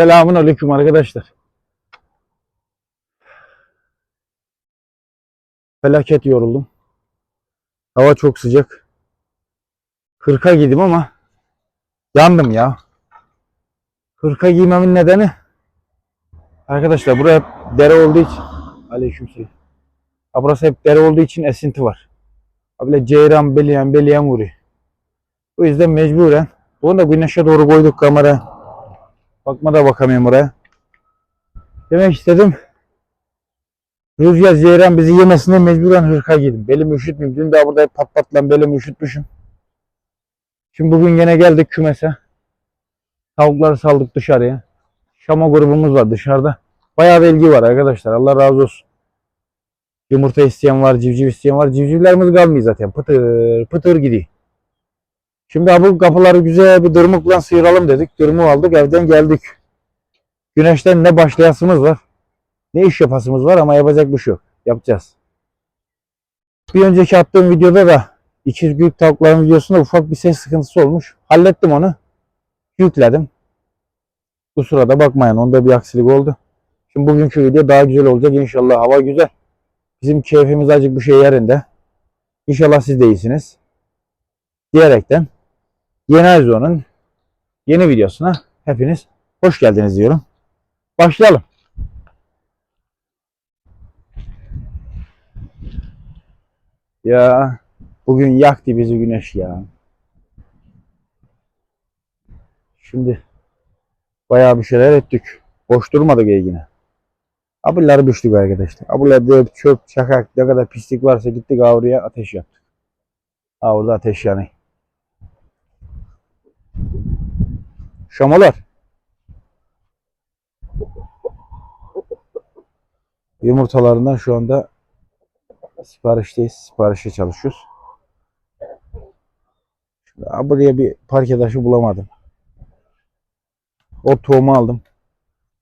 Selamun aleyküm arkadaşlar. Felaket yoruldum. Hava çok sıcak. Hırka giydim ama yandım ya. Hırka giymemin nedeni arkadaşlar buraya hep dere olduğu için aleykümselam. Ha burası hep dere olduğu için esinti var. Ha Böyle ceyran, beleyen, beleyen vuruyor. Bu yüzden mecburen bunu da güneşe doğru koyduk kamera. Bakma da bakamıyorum oraya. Demek istedim. Rüzgar ceyran bizi yemesine mecburen hırka giydim. Belimi üşütmeyeyim. Dün daha burada pat pat lan belimi üşütmüşüm. Şimdi bugün yine geldik kümese. Tavukları saldık dışarıya. Şama grubumuz var dışarıda. Bayağı bir ilgi var arkadaşlar. Allah razı olsun. Yumurta isteyen var, civciv isteyen var. Civcivlerimiz kalmıyor zaten. Pıtır pıtır gidiyor. Şimdi bu kapıları güzel bir dırmıkla sıyıralım dedik. Dırmığı aldık evden geldik. Güneşten ne başlayasımız var ne iş yapasımız var ama yapacak bir şey yok. Yapacağız. Bir önceki attığım videoda da ikiz büyük tavukların videosunda ufak bir ses sıkıntısı olmuş. Hallettim onu. Yükledim. Bu sırada bakmayın onda bir aksilik oldu. Şimdi bugünkü video daha güzel olacak inşallah. Hava güzel. Bizim keyfimiz acık bir şey yerinde. İnşallah siz de iyisiniz. Diyerekten Yeni yeni videosuna hepiniz hoş geldiniz diyorum. Başlayalım. Ya bugün yaktı bizi güneş ya. Şimdi bayağı bir şeyler ettik. Boş durmadık yine. Abuları düştük arkadaşlar. Abularda çöp, çakak, ne kadar pislik varsa gittik avruya ateş yaptık. Ha orada ateş yanıyor. Şamalar. Yumurtalarından şu anda siparişteyiz. Siparişe çalışıyoruz. Şimdi buraya bir parke taşı bulamadım. O tohumu aldım.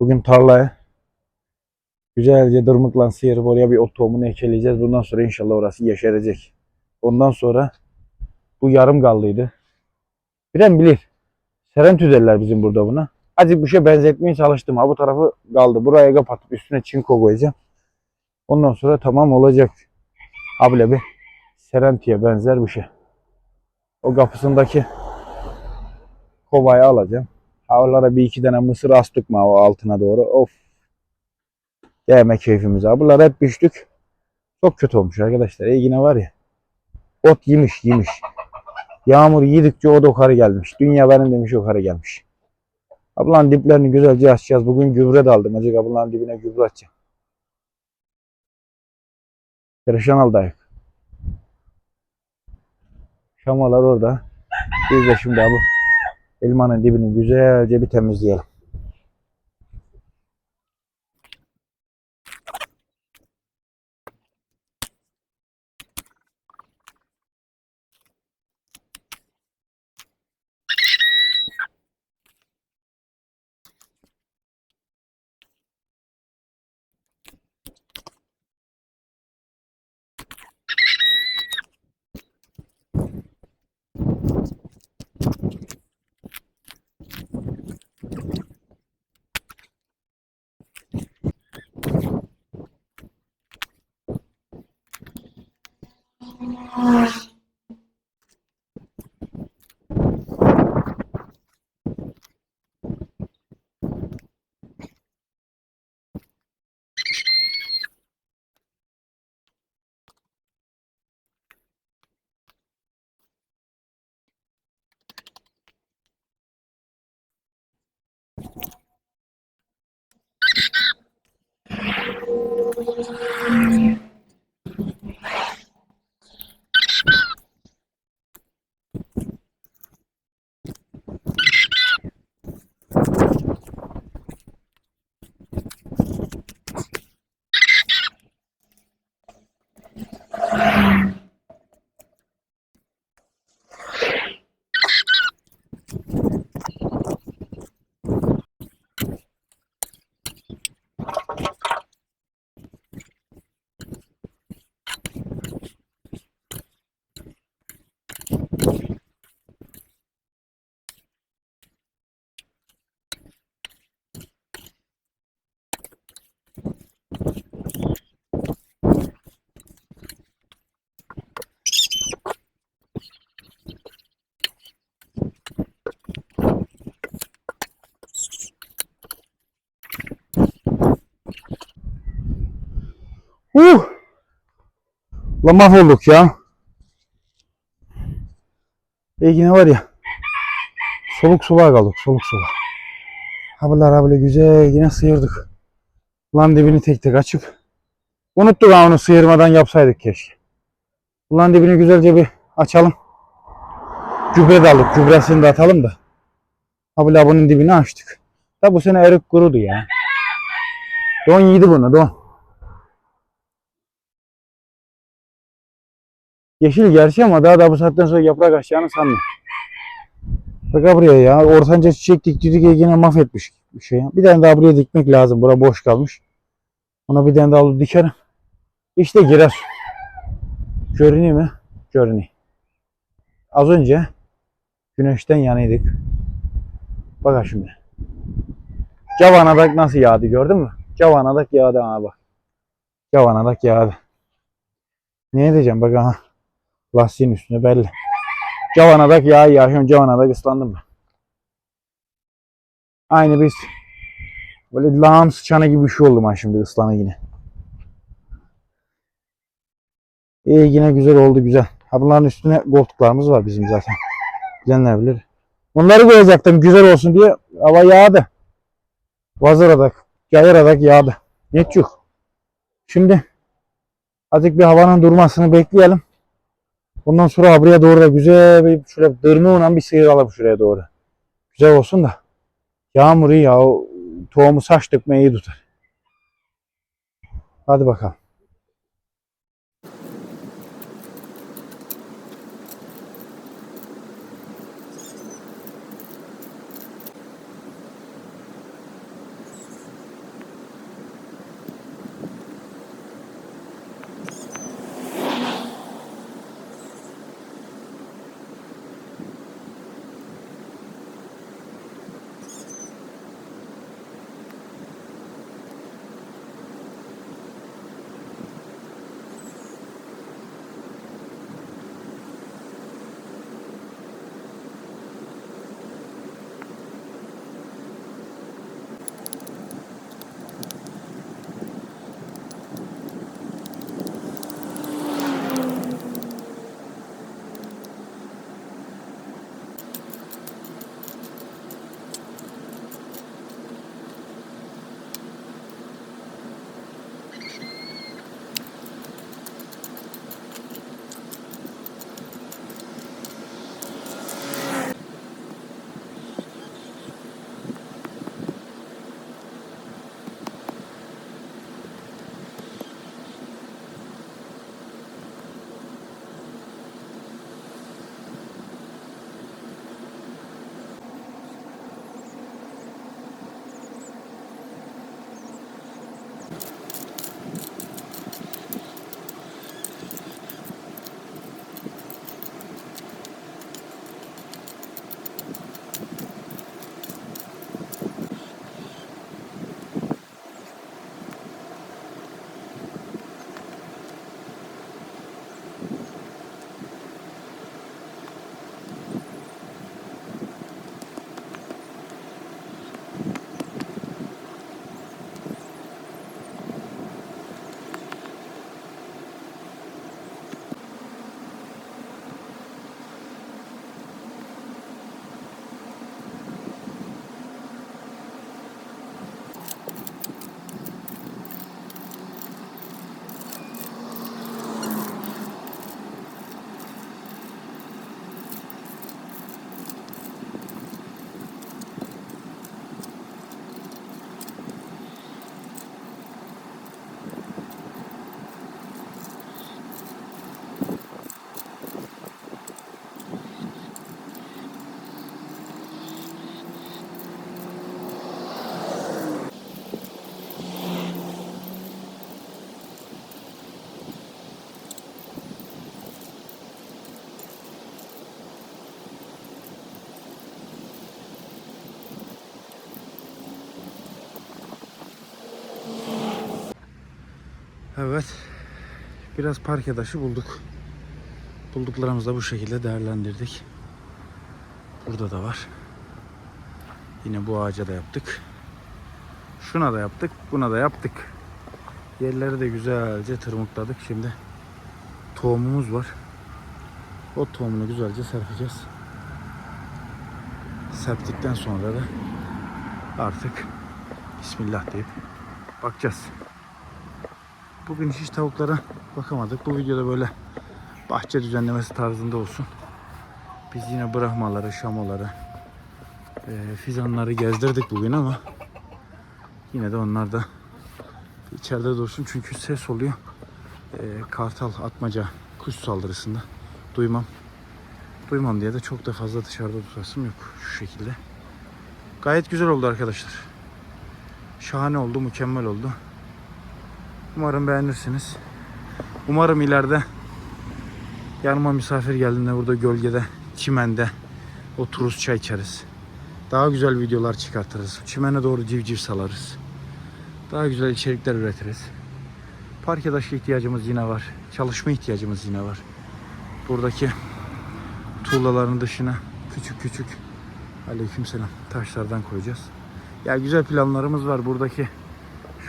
Bugün tarlaya güzelce dırmıkla sıyırıp oraya bir ot tohumunu ekeleyeceğiz. Bundan sonra inşallah orası yeşerecek. Ondan sonra bu yarım kaldıydı. Bilen bilir. Serentü derler bizim burada buna. Azıcık bir şey benzetmeye çalıştım. Ha bu tarafı kaldı. Buraya kapatıp üstüne çinko koyacağım. Ondan sonra tamam olacak. Abile bir serentiye benzer bir şey. O kapısındaki kovayı alacağım. Havalara bir iki tane mısır astık mı altına doğru. Of. Yeme keyfimiz. Bunlar hep düştük. Çok kötü olmuş arkadaşlar. E yine var ya. Ot yemiş yemiş. Yağmur yedikçe o da yukarı gelmiş. Dünya benim demiş yukarı gelmiş. Ablanın diplerini güzelce açacağız. Bugün gübre de aldım. Acık ablanın dibine gübre atacağım. Perişan aldı ayak. Şamalar orada. Biz de şimdi bu elmanın dibini güzelce bir temizleyelim. Uh! Lan mahvolduk ya. E yine var ya. Soluk soluğa kaldık. Soluk soluğa. Haberler haberi güzel yine sıyırdık. Ulan dibini tek tek açıp unuttuk ha onu sıyırmadan yapsaydık keşke. Ulan dibini güzelce bir açalım. Gübre de alıp gübresini de atalım da. Habla bunun dibini açtık. Da bu sene erik kurudu ya. Don yedi bunu don. Yeşil gerçi ama daha da bu saatten sonra yaprak açacağını sanmıyorum. Bak buraya ya. Ortanca çiçek diktirdik yine mahvetmiş bir şey. ya. Bir tane daha buraya dikmek lazım. Bura boş kalmış. Ona bir tane daha alıp dikerim. İşte girer. Görünüyor mu? Görünüyor. Az önce güneşten yanıydık. Bak şimdi. Cavanadak nasıl yağdı gördün mü? Cavanadak yağdı bak. Cavanadak yağdı. Ne edeceğim bak aha. Lastiğin üstüne belli. Cavanadak yağ yağıyor. Cavanadak ıslandım ben. Aynı biz böyle lağım sıçanı gibi bir şey oldum ha şimdi ıslanı yine. İyi yine güzel oldu güzel. Ha bunların üstüne koltuklarımız var bizim zaten. Bilenler bilir. Onları koyacaktım güzel olsun diye hava yağdı. Vazıradak, yayıradak yağdı. Netçuk. Şimdi azıcık bir havanın durmasını bekleyelim. Ondan sonra buraya doğru da güzel bir şöyle dırmığına bir sıyıralım şuraya doğru. Güzel olsun da. Yağmur iyi ya. Tohumu saç dökmeyi iyi tutar. Hadi bakalım. Evet. Biraz parke taşı bulduk. Bulduklarımızı da bu şekilde değerlendirdik. Burada da var. Yine bu ağaca da yaptık. Şuna da yaptık, buna da yaptık. Yerleri de güzelce tırmıkladık. Şimdi tohumumuz var. O tohumunu güzelce serpeceğiz. Serptikten sonra da artık Bismillah deyip bakacağız. Bugün hiç tavuklara bakamadık. Bu videoda böyle bahçe düzenlemesi tarzında olsun. Biz yine bırakmaları, şamoları, e, fizanları gezdirdik bugün ama yine de onlar da içeride dursun çünkü ses oluyor. E, kartal, atmaca, kuş saldırısında duymam. Duymam diye de çok da fazla dışarıda tutasım yok şu şekilde. Gayet güzel oldu arkadaşlar. Şahane oldu, mükemmel oldu. Umarım beğenirsiniz. Umarım ileride yanıma misafir geldiğinde burada gölgede, çimende otururuz çay içeriz. Daha güzel videolar çıkartırız. Çimene doğru civciv salarız. Daha güzel içerikler üretiriz. Parke taşı ihtiyacımız yine var. Çalışma ihtiyacımız yine var. Buradaki tuğlaların dışına küçük küçük aleykümselam taşlardan koyacağız. Ya güzel planlarımız var. Buradaki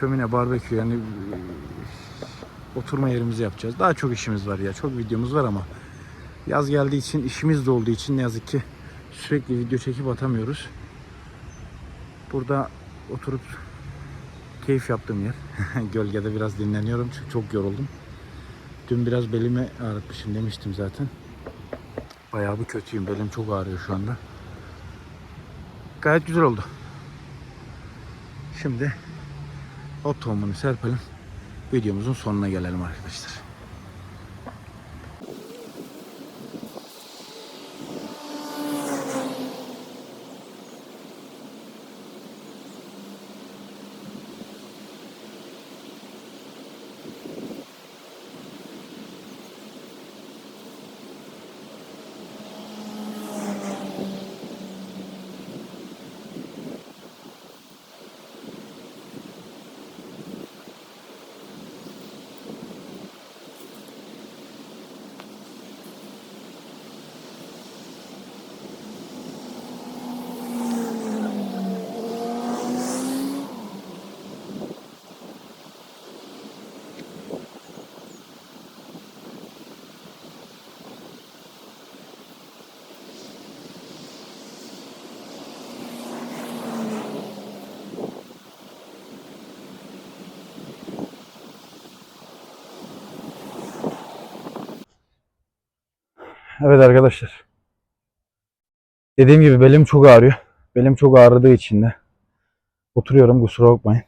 şömine, barbekü yani e, oturma yerimizi yapacağız. Daha çok işimiz var ya. Çok videomuz var ama yaz geldiği için işimiz de olduğu için ne yazık ki sürekli video çekip atamıyoruz. Burada oturup keyif yaptığım yer. Gölgede biraz dinleniyorum çünkü çok yoruldum. Dün biraz belimi ağrıtmışım demiştim zaten. Bayağı bir kötüyüm. Belim çok ağrıyor şu anda. Gayet güzel oldu. Şimdi o tohumunu serpelim. Videomuzun sonuna gelelim arkadaşlar. Evet arkadaşlar. Dediğim gibi belim çok ağrıyor. Belim çok ağrıdığı için de oturuyorum kusura bakmayın.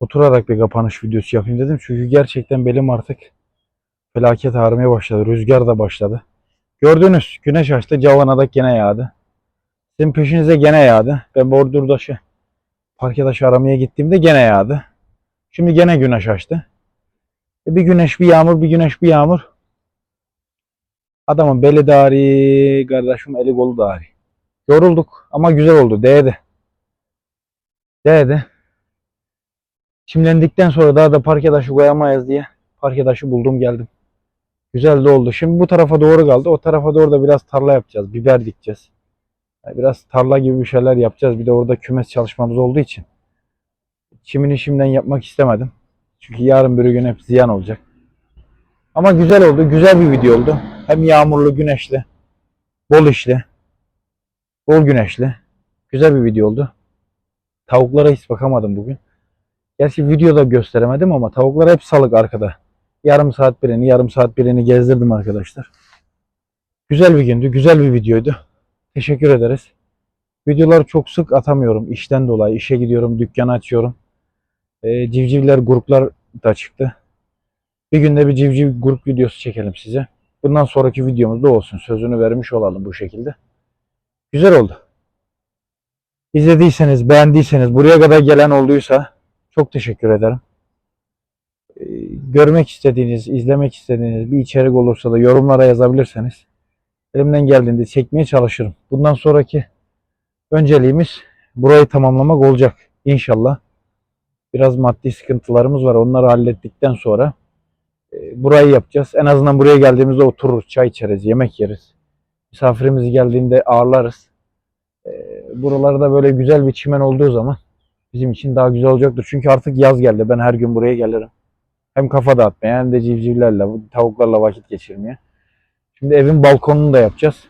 Oturarak bir kapanış videosu yapayım dedim. Çünkü gerçekten belim artık felaket ağrımaya başladı. Rüzgar da başladı. Gördünüz güneş açtı. Cavana'da gene yağdı. Sizin peşinize gene yağdı. Ben Bordur'daşı parkedaşı aramaya gittiğimde gene yağdı. Şimdi gene güneş açtı. E bir güneş bir yağmur bir güneş bir yağmur. Adamın beli ağrıyor, kardeşim eli kolu da ağrıyor. Yorulduk ama güzel oldu. Değdi. Değdi. Çimlendikten sonra daha da parke taşı koyamayız diye parke taşı buldum geldim. Güzel de oldu. Şimdi bu tarafa doğru kaldı. O tarafa doğru da biraz tarla yapacağız. Biber dikeceğiz. Biraz tarla gibi bir şeyler yapacağız. Bir de orada kümes çalışmamız olduğu için. Çimini şimdiden yapmak istemedim. Çünkü yarın bir gün hep ziyan olacak. Ama güzel oldu. Güzel bir video oldu. Hem yağmurlu, güneşli, bol işli, bol güneşli. Güzel bir video oldu. Tavuklara hiç bakamadım bugün. Gerçi videoda gösteremedim ama tavuklar hep salık arkada. Yarım saat birini, yarım saat birini gezdirdim arkadaşlar. Güzel bir gündü, güzel bir videoydu. Teşekkür ederiz. Videoları çok sık atamıyorum işten dolayı. İşe gidiyorum, dükkanı açıyorum. Ee, civcivler, gruplar da çıktı. Bir günde bir civciv grup videosu çekelim size. Bundan sonraki videomuz da olsun. Sözünü vermiş olalım bu şekilde. Güzel oldu. İzlediyseniz, beğendiyseniz, buraya kadar gelen olduysa çok teşekkür ederim. Ee, Görmek istediğiniz, izlemek istediğiniz bir içerik olursa da yorumlara yazabilirseniz elimden geldiğinde çekmeye çalışırım. Bundan sonraki önceliğimiz burayı tamamlamak olacak inşallah. Biraz maddi sıkıntılarımız var. Onları hallettikten sonra burayı yapacağız. En azından buraya geldiğimizde otururuz, çay içeriz, yemek yeriz. Misafirimiz geldiğinde ağırlarız. E, Buralarda böyle güzel bir çimen olduğu zaman bizim için daha güzel olacaktır. Çünkü artık yaz geldi. Ben her gün buraya gelirim. Hem kafa dağıtmaya hem de civcivlerle, tavuklarla vakit geçirmeye. Şimdi evin balkonunu da yapacağız.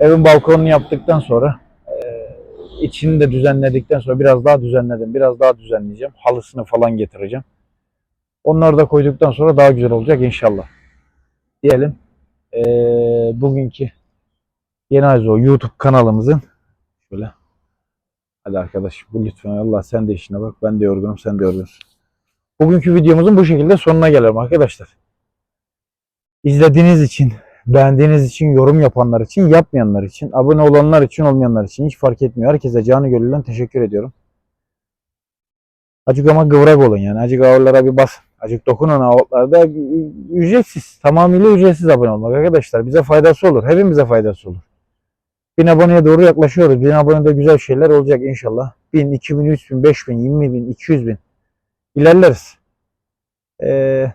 Evin balkonunu yaptıktan sonra eee, içini de düzenledikten sonra biraz daha düzenledim. Biraz daha düzenleyeceğim. Halısını falan getireceğim. Onları da koyduktan sonra daha güzel olacak inşallah. Diyelim. Eee, bugünkü Yeni Ayzo YouTube kanalımızın şöyle hadi arkadaş bu lütfen Allah sen de işine bak ben de yorgunum sen de yorgunsun. Bugünkü videomuzun bu şekilde sonuna gelelim arkadaşlar. İzlediğiniz için, beğendiğiniz için, yorum yapanlar için, yapmayanlar için, abone olanlar için, olmayanlar için hiç fark etmiyor. Herkese canı gönülden teşekkür ediyorum. Acık ama kıvrak olun yani. Acık avlara bir basın. Acık dokunun avlarda. Ücretsiz. Tamamıyla ücretsiz abone olmak arkadaşlar. Bize faydası olur. Hepimize faydası olur. 1000 aboneye doğru yaklaşıyoruz. 1000 abonede güzel şeyler olacak inşallah. 1000, 2000, 3000, 5000, 20 bin, 200 bin. İlerleriz. Ee,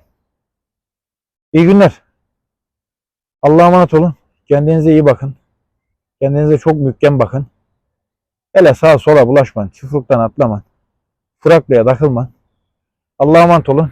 iyi günler. Allah'a emanet olun. Kendinize iyi bakın. Kendinize çok mühkem bakın. Hele sağa sola bulaşmayın. Çufruktan atlamayın. Fıraklaya takılmayın. Allah'a emanet olun.